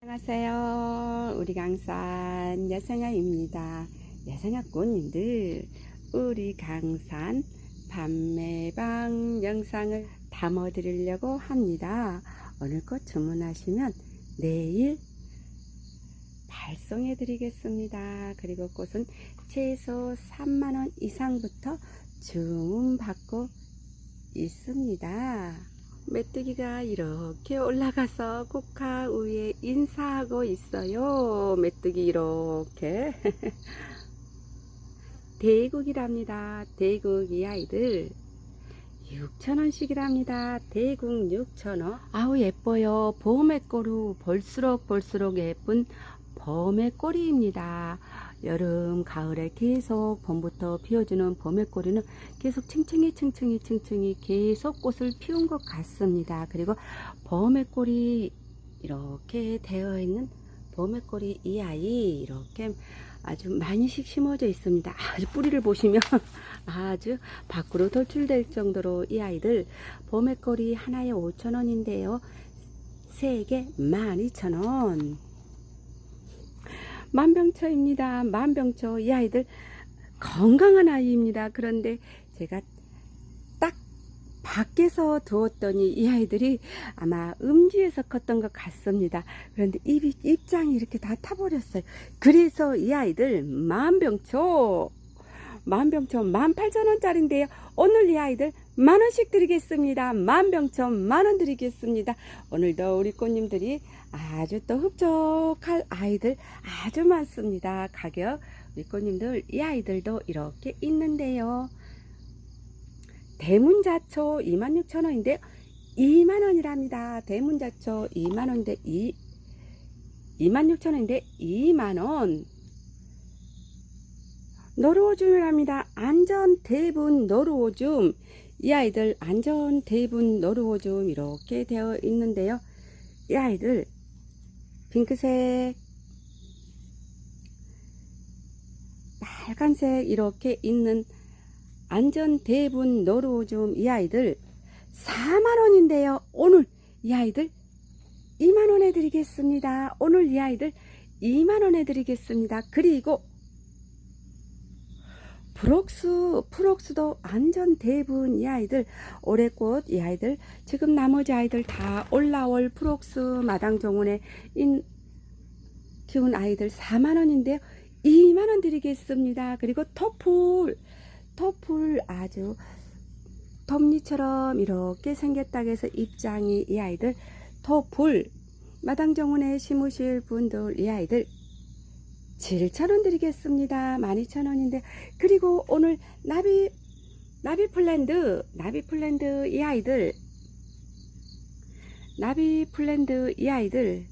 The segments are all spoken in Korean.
안녕하세요. 우리 강산 여성아입니다. 여성아 꽃님들, 우리 강산 판매방 영상을 담아 드리려고 합니다. 오늘 꽃 주문하시면 내일 발송해 드리겠습니다. 그리고 꽃은 최소 3만원 이상부터 주문 받고 있습니다. 메뚜기가 이렇게 올라가서 국화 위에 인사하고 있어요. 메뚜기 이렇게. 대국이랍니다. 대국 이 아이들. 6천원씩이랍니다. 대국 6천원. 아우 예뻐요. 봄의 꼬루 볼수록 볼수록 예쁜 봄의 꼬리입니다. 여름, 가을에 계속 봄부터 피어주는 봄의 꼬리는 계속 층층이 층층이 층층이 계속 꽃을 피운 것 같습니다. 그리고 봄의 꼬리 이렇게 되어 있는 봄의 꼬리 이 아이 이렇게 아주 많이 씩 심어져 있습니다. 아주 뿌리를 보시면 아주 밖으로 돌출될 정도로 이 아이들 봄의 꼬리 하나에 5천원인데요. 3개 12,000원. 만병초입니다. 만병초 이 아이들 건강한 아이입니다. 그런데 제가 딱 밖에서 두었더니 이 아이들이 아마 음지에서 컸던 것 같습니다. 그런데 입이, 입장이 이렇게 다 타버렸어요. 그래서 이 아이들 만병초 만병초 18,000원짜리인데요. 오늘 이 아이들 만원씩 드리겠습니다. 만병초 만원 드리겠습니다. 오늘도 우리 꽃님들이 아주 또 흡족할 아이들 아주 많습니다. 가격 우리 꽃님들 이 아이들도 이렇게 있는데요. 대문자초 26,000원인데요. 2만원이랍니다. 대문자초 2만원인데 2, 26,000원인데 2만원. 노루오줌이랍니다. 안전 대분 노루오줌. 이 아이들 안전 대분 노루오줌 이렇게 되어 있는데요. 이 아이들 핑크색, 빨간색 이렇게 있는 안전 대분 노루오줌 이 아이들 4만원인데요. 오늘 이 아이들 2만원에 드리겠습니다. 오늘 이 아이들 2만원에 드리겠습니다. 그리고 프록스, 프록스도 안전 대분 이 아이들, 올해꽃 이 아이들, 지금 나머지 아이들 다 올라올 프록스 마당 정원에 인, 키운 아이들 4만원인데요. 2만원 드리겠습니다. 그리고 토풀, 토풀 아주 톱니처럼 이렇게 생겼다 해서 입장이 이 아이들, 토풀, 마당 정원에 심으실 분들 이 아이들 7,000원 드리겠습니다. 12,000원인데 그리고 오늘 나비 나비 플랜드 나비 플랜드 이 아이들 나비 플랜드 이 아이들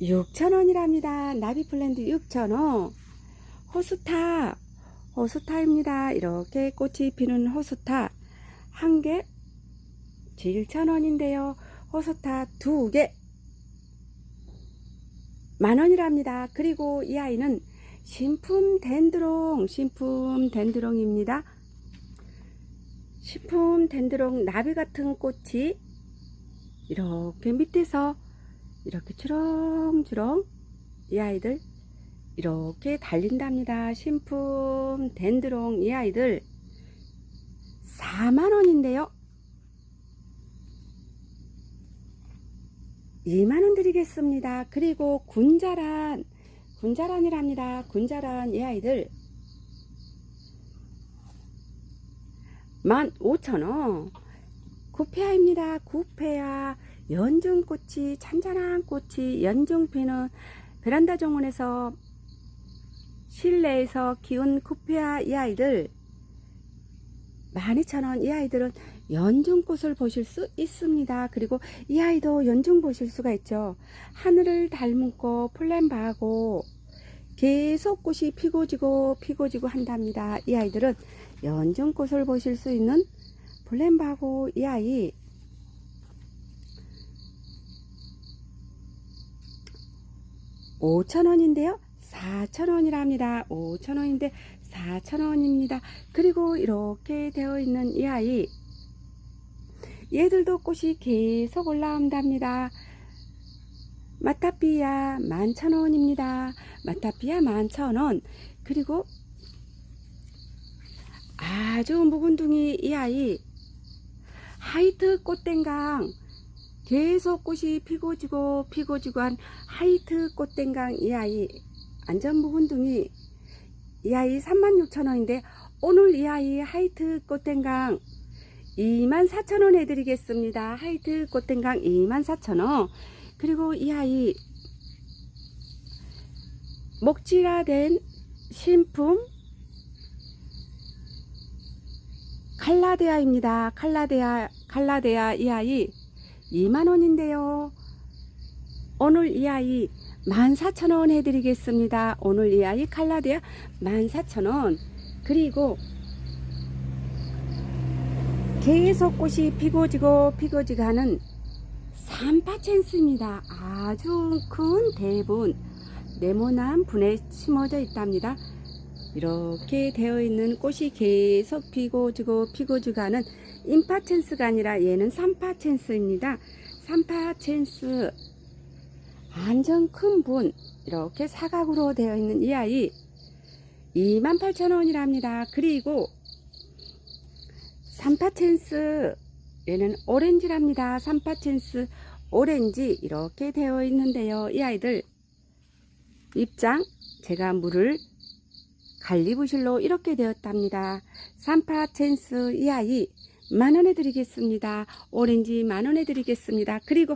6,000원이랍니다. 나비 플랜드 6,000원 호수타 호수타입니다. 이렇게 꽃이 피는 호수타 한 개 7,000원인데요. 호수타 두 개 만원이랍니다. 그리고 이 아이는 신품 덴드롱, 신품 덴드롱입니다. 신품 덴드롱 나비 같은 꽃이 이렇게 밑에서 이렇게 주렁주렁 이 아이들 이렇게 달린답니다. 신품 덴드롱 이 아이들 4만원인데요. 2만원 드리겠습니다. 그리고 군자란, 군자란이랍니다. 군자란 이 아이들 15,000원. 구페아입니다. 구페아. 연중꽃이, 잔잔한 꽃이 연중 피는 베란다 정원에서 실내에서 키운 구페아 이 아이들 12,000원. 이 아이들은 연중꽃을 보실 수 있습니다. 그리고 이 아이도 연중 보실 수가 있죠. 하늘을 닮은 꽃 플랜바하고 계속 꽃이 피고 지고 피고 지고 한답니다. 이 아이들은 연중꽃을 보실 수 있는 플랜바하고 이 아이 오천원인데요 사천원이랍니다. 오천원인데 사천원입니다. 그리고 이렇게 되어 있는 이 아이 얘들도 꽃이 계속 올라온답니다. 마타피아 만천원입니다. 마타피아 만천원. 그리고 아주 묵은둥이 이 아이 하이트 꽃땡강 계속 꽃이 피고 지고 피고 지고 한 하이트 꽃땡강 이 아이 안전 묵은둥이 이 아이 36,000원인데 오늘 이 아이 하이트 꽃땡강 24,000원 해드리겠습니다. 하이트 꽃땡강 24,000원 그리고 이 아이 목질화된 신품 칼라데아입니다. 칼라데아, 칼라데아 이 아이 2만원인데요. 오늘 이 아이 14,000원 해드리겠습니다. 오늘 이 아이 칼라데아 14,000원. 그리고 계속 꽃이 피고 지고 피고 지고 하는 삼파챈스입니다. 아주 큰 대분 네모난 분에 심어져 있답니다. 이렇게 되어 있는 꽃이 계속 피고 지고 피고 지고 하는 임파챈스가 아니라 얘는 삼파챈스입니다. 삼파챈스 완전 큰 분 이렇게 사각으로 되어 있는 이 아이 28,000원이랍니다. 그리고 삼파챈스 얘는 오렌지랍니다. 삼파챈스 오렌지 이렇게 되어 있는데요. 이 아이들 입장 제가 물을 갈리부실로 이렇게 되었답니다. 삼파챈스 이 아이 만원에 드리겠습니다. 오렌지 만원에 드리겠습니다. 그리고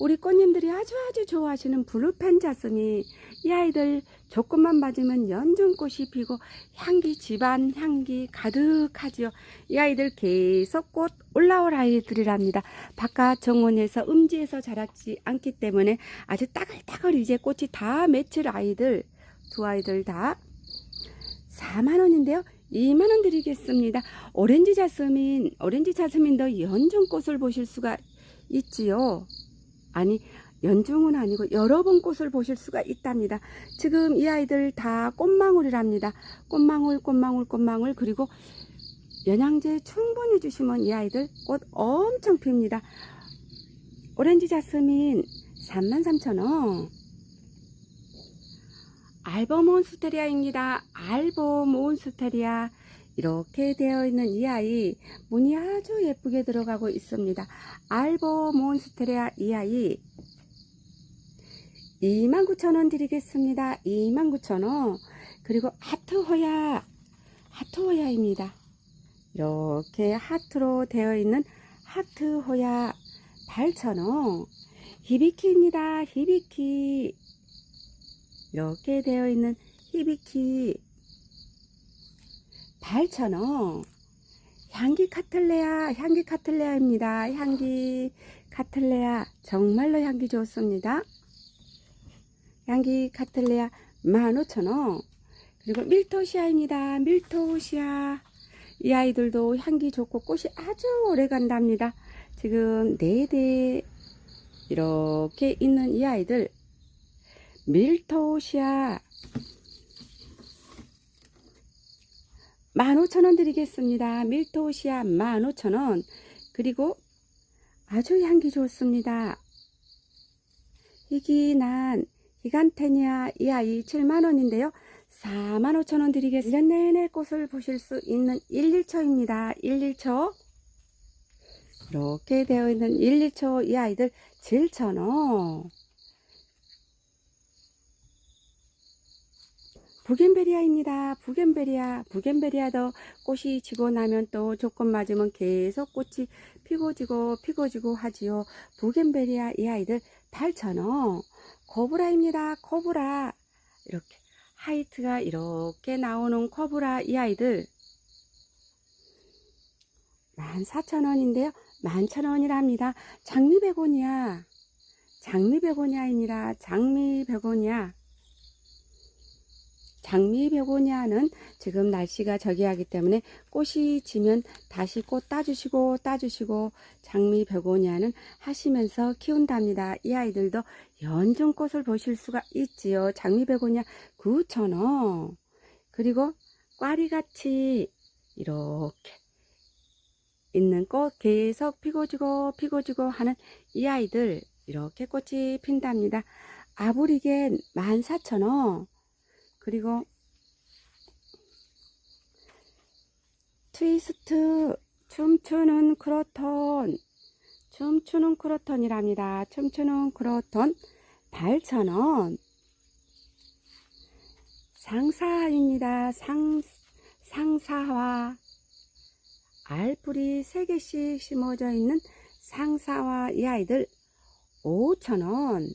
우리 꽃님들이 아주 아주 좋아하시는 블루펜 자스미 이 아이들 조금만 맞으면 연중꽃이 피고 향기 집안 향기 가득하지요. 이 아이들 계속 꽃 올라올 아이들이랍니다. 바깥 정원에서 음지에서 자랐지 않기 때문에 아주 따글따글 이제 꽃이 다 맺힐 아이들 두 아이들 다 4만원인데요. 2만원 드리겠습니다. 오렌지 자스민, 오렌지 자스민도 연중꽃을 보실 수가 있지요. 아니, 연중은 아니고 여러 번 꽃을 보실 수가 있답니다. 지금 이 아이들 다 꽃망울이랍니다. 꽃망울, 꽃망울, 꽃망울, 그리고 영양제 충분히 주시면 이 아이들 꽃 엄청 핍니다. 오렌지 자스민 33,000원. 알범 몬스테리아입니다. 알범 몬스테리아. 이렇게 되어 있는 이 아이 문이 아주 예쁘게 들어가고 있습니다. 알보 몬스테리아 이 아이 29,000원 드리겠습니다. 29,000원 그리고 하트호야 하트호야입니다. 이렇게 하트로 되어 있는 하트호야 8,000원 히비키입니다. 히비키 이렇게 되어 있는 히비키 8,000원. 향기 카틀레아, 향기 카틀레아입니다. 향기 카틀레아. 정말로 향기 좋습니다. 향기 카틀레아 15,000원. 그리고 밀토시아입니다. 밀토시아. 이 아이들도 향기 좋고 꽃이 아주 오래 간답니다. 지금 4대 이렇게 있는 이 아이들. 밀토시아 15,000원 드리겠습니다. 밀토시아 15,000원. 그리고 아주 향기 좋습니다. 희귀난 히간테니아 이 아이 7만원인데요. 45,000원 드리겠습니다. 1년 내내 꽃을 보실 수 있는 1일초입니다. 1일초. 이렇게 되어 있는 1일초 이 아이들 7,000원. 부겐베리아입니다. 부겐베리아. 부겐베리아도 꽃이 지고 나면 또 조금 맞으면 계속 꽃이 피고 지고 피고 지고 하지요. 부겐베리아 이 아이들 8,000원. 코브라입니다. 코브라. 이렇게 하이트가 이렇게 나오는 코브라 이 아이들 14,000원인데요. 11,000원이랍니다. 장미 베고니아. 장미 베고니아입니다. 장미 베고니아. 장미 베고니아는 지금 날씨가 저기하기 때문에 꽃이 지면 다시 꽃 따주시고 따주시고 장미 베고니아는 하시면서 키운답니다. 이 아이들도 연중 꽃을 보실 수가 있지요. 장미 베고니아 9,000원. 그리고 꽈리같이 이렇게 있는 꽃 계속 피고지고 피고지고 하는 이 아이들 이렇게 꽃이 핀답니다. 아브리겐 14,000원 그리고 트위스트 춤추는 크로톤 춤추는 크로톤이랍니다. 춤추는 크로톤 8,000원 상사입니다. 상, 상사화 알풀이 3개씩 심어져 있는 상사화 이 아이들 5,000원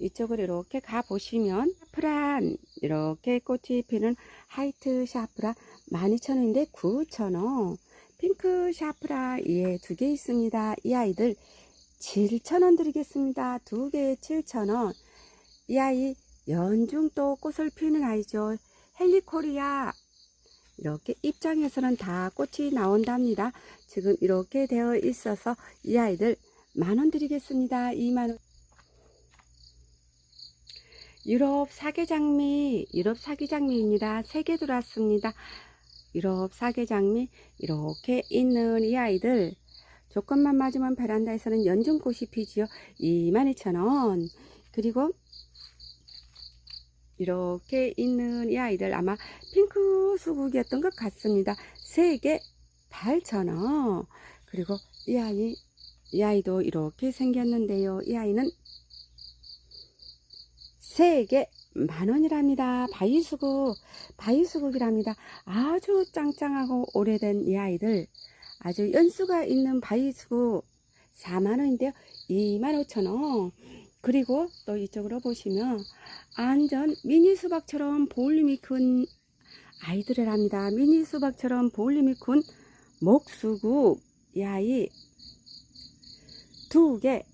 이쪽으로 이렇게 가 보시면 샤프란 이렇게 꽃이 피는 하이트 샤프라 12,000원인데 9,000원 핑크 샤프라 예, 두 개 있습니다. 이 아이들 7,000원 드리겠습니다. 두 개에 7,000원 이 아이 연중 또 꽃을 피우는 아이죠. 헬리코리아 이렇게 입장에서는 다 꽃이 나온답니다. 지금 이렇게 되어 있어서 이 아이들 만원 드리겠습니다. 2만원. 유럽 사계장미, 유럽 사계장미입니다. 세개 들어왔습니다. 유럽 사계장미, 이렇게 있는 이 아이들, 조건만 맞으면 베란다에서는 연중꽃이 피지요. 22,000원. 그리고 이렇게 있는 이 아이들 아마 핑크 수국이었던 것 같습니다. 3개 8,000원. 그리고 이 아이, 이 아이도 이렇게 생겼는데요. 이 아이는 3개 만원이랍니다. 바위수국, 바위수국이랍니다. 아주 짱짱하고 오래된 이 아이들, 아주 연수가 있는 바위수국 4만 원인데요. 25,000원. 그리고 또 이쪽으로 보시면 안전 미니 수박처럼 볼륨이 큰 아이들이랍니다. 미니 수박처럼 볼륨이 큰 목수국 이 아이 두 개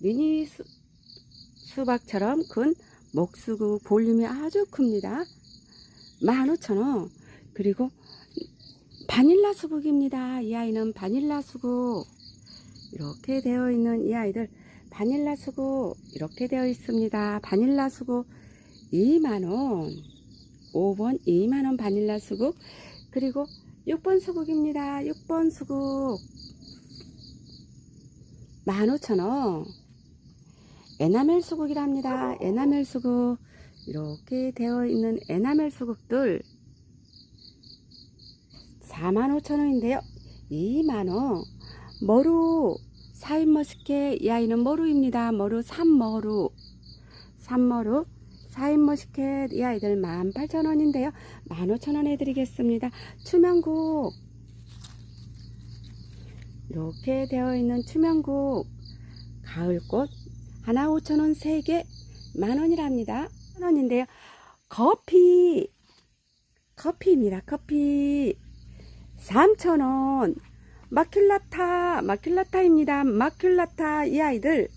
미니 수, 수박처럼 큰 목수국 볼륨이 아주 큽니다. 15,000원 그리고 바닐라 수국입니다. 이 아이는 바닐라 수국 이렇게 되어 있는 이 아이들 바닐라 수국 이렇게 되어 있습니다. 바닐라 수국 2만원 5번 2만원 바닐라 수국 그리고 6번 수국입니다. 6번 수국 15,000원 에나멜 수국이랍니다. 에나멜 수국 이렇게 되어 있는 에나멜 수국들 45,000원인데요. 2만원 머루 사인머스켓 이 아이는 머루입니다. 머루 삼머루 삼머루 사인머스켓 이 아이들 18,000원인데요. 15,000원 해드리겠습니다. 추명국 이렇게 되어 있는 추명국 가을꽃 하나 5,000원 3개 만원이랍니다. 만원인데요. 커피 커피입니다. 커피 3,000원 마큘라타 마큘라타입니다. 마큘라타 이 아이들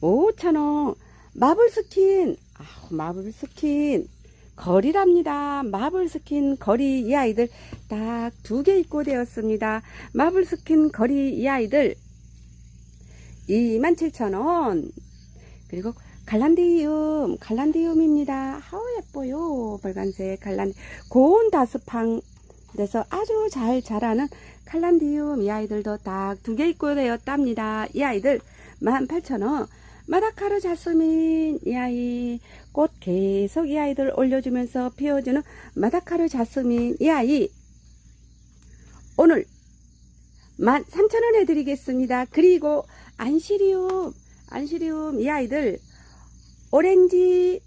5,000원 마블 스킨 아, 마블 스킨 거리랍니다. 마블 스킨 거리 이 아이들 딱 두 개 입고 되었습니다. 마블 스킨 거리 이 아이들 27,000원 그리고 갈란디움 갈란디움입니다. 아우 예뻐요. 빨간색 갈란 고온 다스팡 그래서 아주 잘 자라는 칼란디움 이 아이들도 딱 두개 입고 되었답니다. 이 아이들 18,000원 마다카르 자스민 이 아이 꽃 계속 이 아이들 올려주면서 피워주는 마다카르 자스민 이 아이 오늘 13,000원 해드리겠습니다. 그리고 안시리움 안시리움 이 아이들 오렌지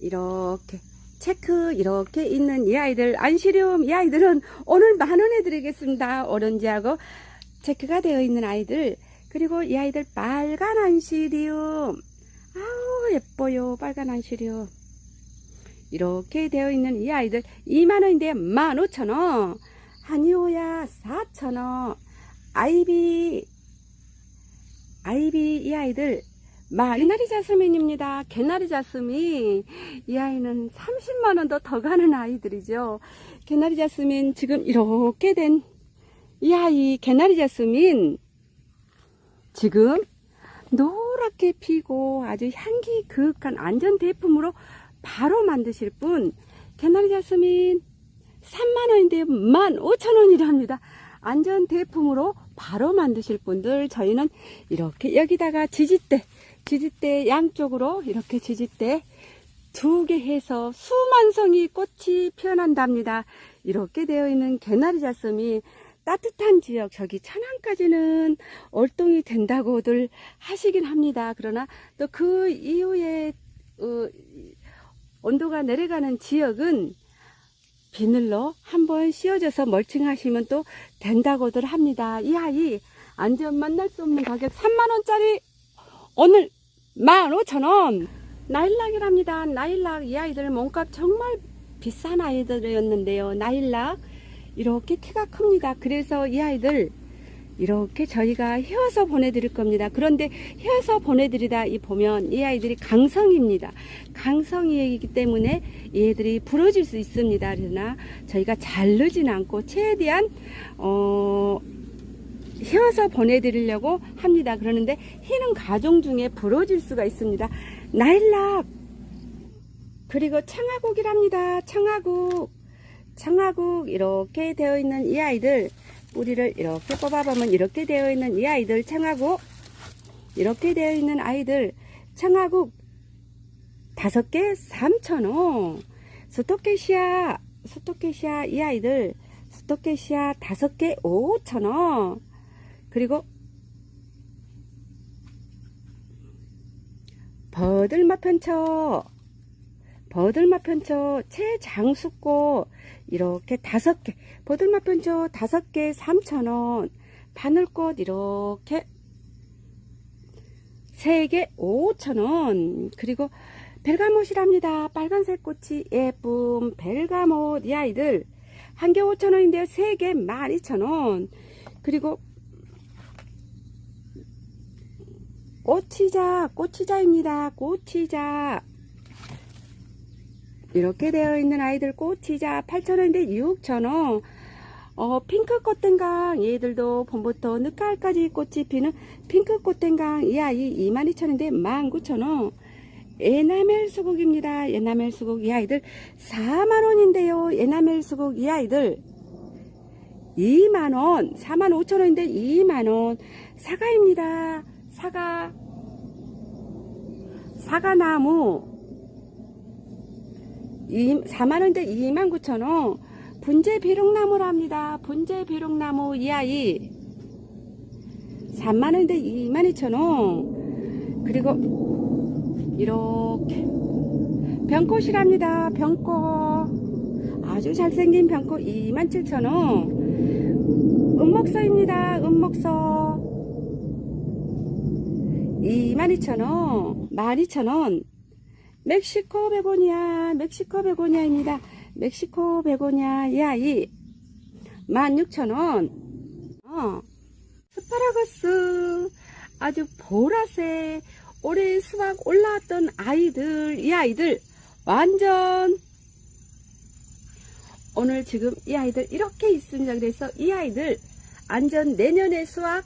이렇게 체크 이렇게 있는 이 아이들 안시리움 이 아이들은 오늘 만원 해 드리겠습니다. 오렌지하고 체크가 되어 있는 아이들. 그리고 이 아이들 빨간 안시리움. 아우 예뻐요. 빨간 안시리움. 이렇게 되어 있는 이 아이들 2만원인데 15,000원. 한이오야 4,000원. 아이비 아이비 이 아이들 마 개나리 자스민입니다. 개나리 자스민 이 아이는 30만 원도 더 가는 아이들이죠. 개나리 자스민 지금 이렇게 된 이 아이 개나리 자스민 지금 노랗게 피고 아주 향기 그윽한 안전 제품으로 바로 만드실 분 개나리 자스민 3만원인데 15,000원이랍니다. 안전 대품으로 바로 만드실 분들 저희는 이렇게 여기다가 지지대 지지대 양쪽으로 이렇게 지지대 두 개 해서 수만 성이 꽃이 피어난답니다. 이렇게 되어 있는 개나리 잣섬이 따뜻한 지역 저기 천안까지는 월동이 된다고들 하시긴 합니다. 그러나 또 그 이후에 어, 온도가 내려가는 지역은 비늘로 한번 씌워줘서 멀칭 하시면 또 된다고들 합니다. 이 아이 안전 만날 수 없는 가격 3만원짜리 오늘 15,000원 나일락이랍니다. 나일락 이 아이들 몸값 정말 비싼 아이들이었는데요. 나일락 이렇게 키가 큽니다. 그래서 이 아이들 이렇게 저희가 헤어서 보내드릴 겁니다. 그런데 헤어서 보내드리다 이 보면 이 아이들이 강성입니다. 강성이기 때문에 얘들이 부러질 수 있습니다. 그러나 저희가 자르진 않고 최대한 어, 헤어서 보내드리려고 합니다. 그러는데 희는 가종 중에 부러질 수가 있습니다. 나일락 그리고 청아국이랍니다. 청아국 청아국 이렇게 되어 있는 이 아이들 뿌리를 이렇게 뽑아보면 이렇게 되어 있는 이 아이들 청아국 이렇게 되어 있는 아이들 청아국 다섯 개 3,000원 스토케시아 스토케시아 이 아이들 스토케시아 다섯 개 5,000원 그리고 버들마 편처 버들마 편처 최장수꽃 이렇게 다섯 개 버들마편처 다섯 개 3,000원 바늘꽃 이렇게 세 개 5,000원. 그리고 벨가못이랍니다. 빨간색 꽃이 예쁜 벨가못. 이 아이들 한 개 5,000원인데요. 세 개 12,000원. 그리고 꽃치자, 꽃치자입니다. 꽃치자. 이렇게 되어 있는 아이들 꽃치자 8,000원인데 6,000원. 어, 핑크 꽃땡강 얘들도 봄부터 늦가을까지 꽃이 피는 핑크 꽃땡강 이 아이 22,000원인데 19,000원. 에나멜 수국입니다. 에나멜 수국 이 아이들 4만원인데요. 에나멜 수국 이 아이들 2만원, 4만 5천원인데 2만원. 사과입니다. 사과, 사과나무, 4만원대 2만 9천원. 분재 비룡나무랍니다. 분재 비룡나무 이 아이. 3만원대 2만 2천원. 그리고, 이렇게. 병꽃이랍니다. 병꽃. 아주 잘생긴 병꽃 2만 7천원. 은목서입니다. 은목서. 22,000원, 12,000원. 멕시코 베고니아, 멕시코 베고니아입니다. 멕시코 베고니아, 이 아이. 16,000원. 어, 스파라거스. 아주 보라색. 올해 수박 올라왔던 아이들, 이 아이들. 완전. 오늘 지금 이 아이들 이렇게 있습니다. 그래서 이 아이들 안전 내년에 수확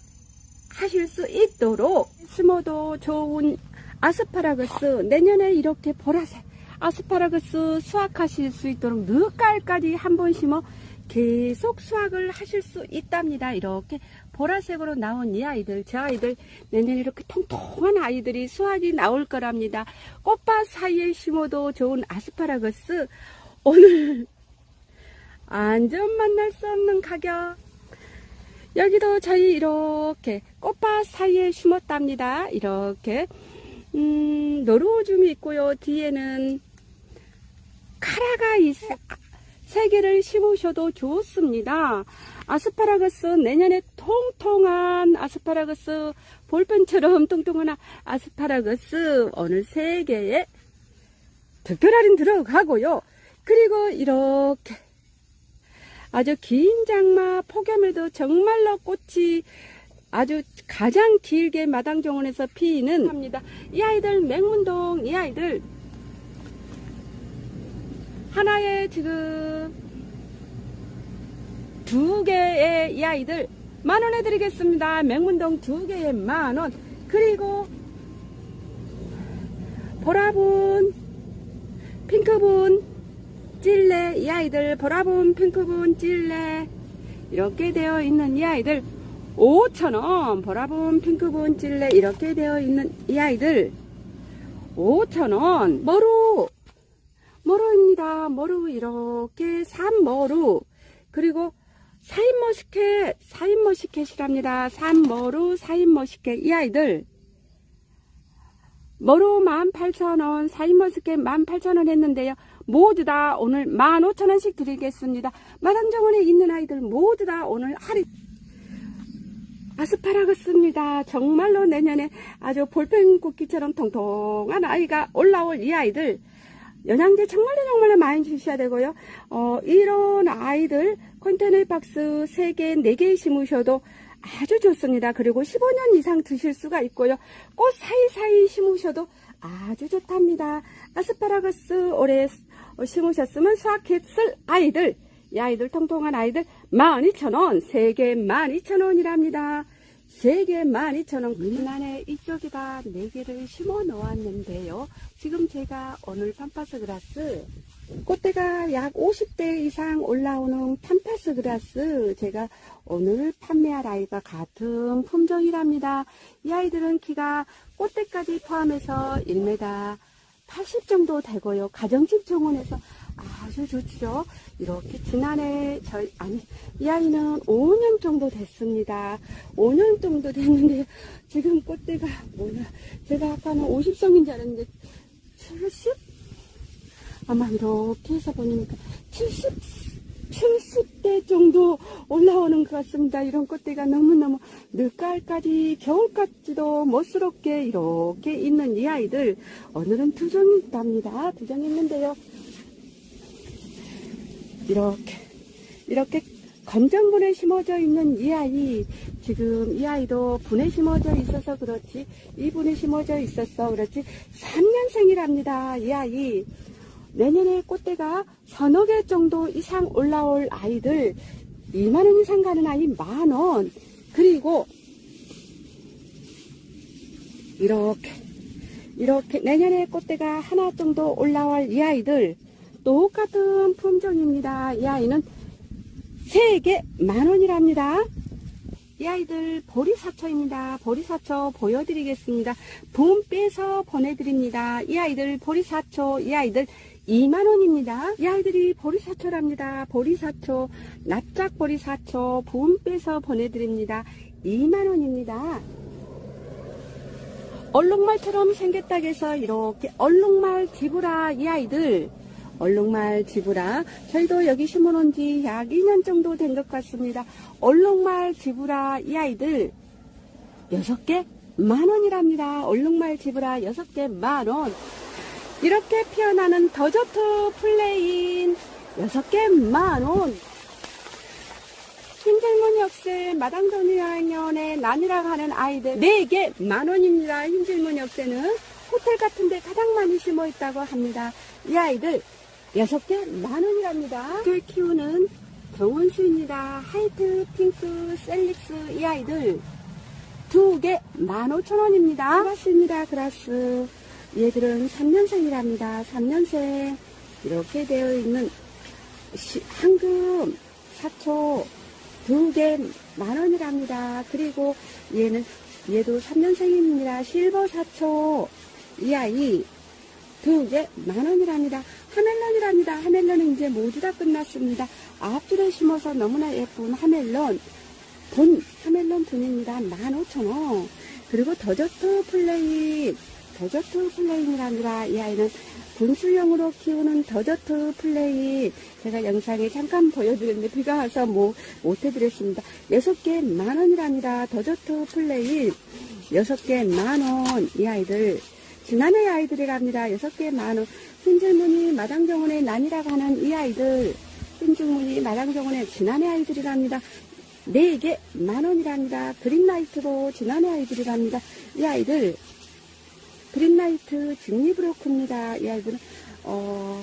하실 수 있도록 심어도 좋은 아스파라거스 내년에 이렇게 보라색 아스파라거스 수확하실 수 있도록 늦가을까지 한 번 심어 계속 수확을 하실 수 있답니다. 이렇게 보라색으로 나온 이 아이들, 저 아이들 내년에 이렇게 통통한 아이들이 수확이 나올 거랍니다. 꽃밭 사이에 심어도 좋은 아스파라거스 오늘 안전 만날 수 없는 가격 여기도 저희 이렇게 꽃밭 사이에 심었답니다. 이렇게 음, 노루오줌이 있고요. 뒤에는 카라가 있어. 세 개를 심으셔도 좋습니다. 아스파라거스 내년에 통통한 아스파라거스 볼펜처럼 통통한 아스파라거스 오늘 세 개에 특별 할인 들어가고요. 그리고 이렇게 아주 긴 장마 폭염에도 정말로 꽃이 아주 가장 길게 마당 정원에서 피는 합니다. 이 아이들 맹문동 이 아이들 하나에 지금 두 개의 이 아이들 만원 해드리겠습니다. 맹문동 두 개에 만 원. 그리고 보라분, 핑크분 찔레 이 아이들 보라분 핑크분 찔레 이렇게 되어 있는 이 아이들 5,000원 보라분 핑크분 찔레 이렇게 되어 있는 이 아이들 5,000원 머루 머루입니다 머루 이렇게 산머루 그리고 사인머스켓 사인머스켓이랍니다 산머루 사인머스켓 이 아이들 머루 18,000원, 사이머스켓 18,000원 했는데요. 모두 다 오늘 15,000원씩 드리겠습니다. 마당정원에 있는 아이들 모두 다 오늘 할인. 아스파라거스입니다. 정말로 내년에 아주 볼펜 쿠키처럼 통통한 아이가 올라올 이 아이들. 영양제 정말로 정말로 많이 주셔야 되고요. 어, 이런 아이들 컨테이너 박스 3개, 4개 심으셔도 아주 좋습니다. 그리고 15년 이상 드실 수가 있고요. 꽃 사이사이 심으셔도 아주 좋답니다. 아스파라거스 올해 심으셨으면 수확했을 아이들, 이 아이들 통통한 아이들 12,000원, 3개 12,000원이랍니다. 3개 12,000원. 지난해 이쪽에다 4개를 심어 놓았는데요. 지금 제가 오늘 팜파스 그라스 꽃대가 약 50대 이상 올라오는 팜파스 그라스 제가 오늘 판매할 아이가 같은 품종이랍니다. 이 아이들은 키가 꽃대까지 포함해서 1m 80 정도 되고요. 가정집 정원에서 아주 좋죠. 이렇게 지난해 저희 아니 이 아이는 5년 정도 됐습니다. 5년 정도 됐는데 지금 꽃대가 뭐냐 제가 아까는 50성인 줄 알았는데 70 아마 이렇게 해서 보니까 70, 70대 정도 올라오는 것 같습니다. 이런 꽃대가 너무너무 늦가을까지 겨울까지도 멋스럽게 이렇게 있는 이 아이들 오늘은 두 종이 있답니다. 두 종 있는데요. 이렇게 이렇게 검정분에 심어져 있는 이 아이 지금 이 아이도 분에 심어져 있어서 그렇지 이 분에 심어져 있어서 그렇지 3년생이랍니다 이 아이. 내년에 꽃대가 서너 개 정도 이상 올라올 아이들 2만원 이상 가는 아이 만원. 그리고 이렇게 이렇게 내년에 꽃대가 하나 정도 올라올 이 아이들 똑같은 품종입니다. 이 아이는 3개 만원이랍니다. 이 아이들 보리사초입니다. 보리사초 보여드리겠습니다. 분 빼서 보내드립니다. 이 아이들 보리사초, 이 아이들 2만원입니다. 이 아이들이 보리사초랍니다. 보리사초, 납작 보리사초, 분 빼서 보내드립니다. 2만원입니다. 얼룩말처럼 생겼다 해서 이렇게 얼룩말 지브라 이 아이들 얼룩말 지브라 저희도 여기 심어놓은 지약 2년 정도 된 것 같습니다. 얼룩말 지브라 이 아이들 6개 만원이랍니다. 얼룩말 지브라 6개 만원 이렇게 피어나는 더저트 플레인 6개 만원 흰질문 역세 마당도니아년에 난이라고 하는 아이들 4개 만원입니다. 흰질문 역세는 호텔 같은 데 가장 많이 심어 있다고 합니다. 이 아이들 6개 만 원이랍니다. 를 키우는 정원수입니다. 하이트, 핑크, 셀릭스 이 아이들 2개 15,000원입니다. 그라스입니다. 그라스 얘들은 3년생이랍니다. 3년생 이렇게 되어 있는 시- 황금 사초 두 개 만 원이랍니다. 그리고 얘는 얘도 3년생입니다. 실버 사초 이 아이 두 개 만 원이랍니다. 하멜론이랍니다. 하멜론은 이제 모두 다 끝났습니다. 앞줄에 심어서 너무나 예쁜 하멜론 돈 하멜론 돈입니다. 15,000원. 그리고 더저트 플레인 더저트 플레인이랍니다. 이 아이는 분수형으로 키우는 더저트 플레인 제가 영상에 잠깐 보여드렸는데 비가 와서 뭐 못해드렸습니다. 6개 만원이랍니다. 더저트 플레인 6개 만원 이 아이들 지난해 아이들이랍니다. 6개 만원 흰줄무늬 마당정원의 난이라고 하는 이 아이들 흰줄무늬 마당정원의 지난해 아이들이랍니다. 4개 만원이랍니다. 그린라이트로 지난해 아이들이랍니다. 이 아이들 그린라이트 직리브로크입니다. 이 아이들은 어,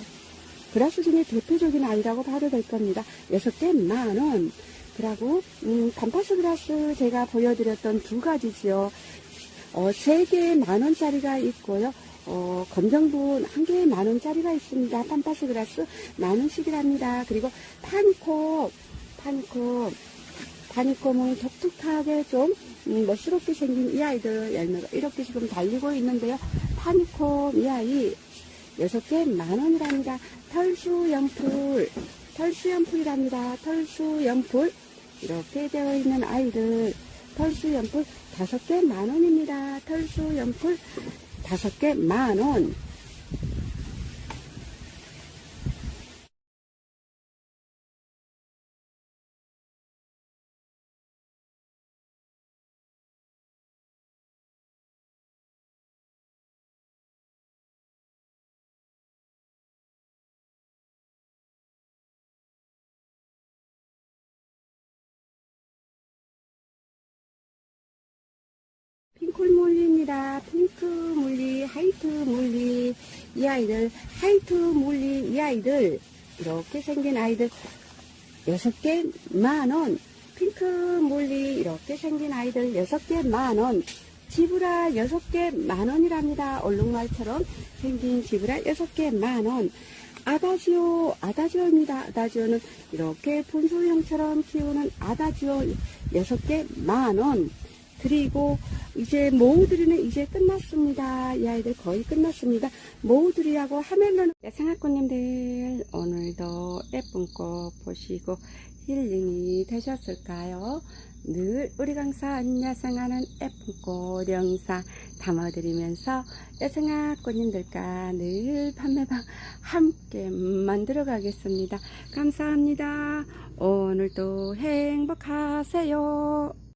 그라스 중에 대표적인 아이라고 봐도 될 겁니다. 6개 만원. 그리고 음, 단파스 그라스 제가 보여드렸던 두 가지지요. 어, 3개 만원짜리가 있고요. 어, 검정분 한 개에 만 원짜리가 있습니다. 팜파스 그라스 만 원씩이랍니다. 그리고 파니콤, 파니콤, 파니콤은 독특하게 좀 음, 멋스럽게 생긴 이 아이들 열매가 이렇게 지금 달리고 있는데요. 파니콤 이 아이 여섯 개 만 원이랍니다. 털수 연풀, 털수 연풀이랍니다. 털수 연풀 이렇게 되어 있는 아이들 털수 연풀 다섯 개 만 원입니다. 털수 연풀 다섯 개 만 원. 물리입니다. 핑크 물리, 하이트 물리, 이 아이들, 하이트 물리, 이 아이들, 이렇게 생긴 아이들, 여섯 개만 원. 핑크 물리, 이렇게 생긴 아이들, 여섯 개만 원. 지브라 여섯 개만 원이랍니다. 얼룩말처럼 생긴 지브라 여섯 개만 원. 아다지오, 아다지오입니다. 아다지오는 이렇게 분소형처럼 키우는 아다지오 여섯 개만 원. 그리고 이제 모우들이는 이제 끝났습니다. 이 아이들 거의 끝났습니다. 모우들이하고 하멜론 야생아꽃님들 오늘도 예쁜 꽃 보시고 힐링이 되셨을까요? 늘 우리 강산 야생하는 예쁜 꽃 영상 담아드리면서 야생아 꽃님들과 늘 판매방 함께 만들어 가겠습니다. 감사합니다. 오늘도 행복하세요.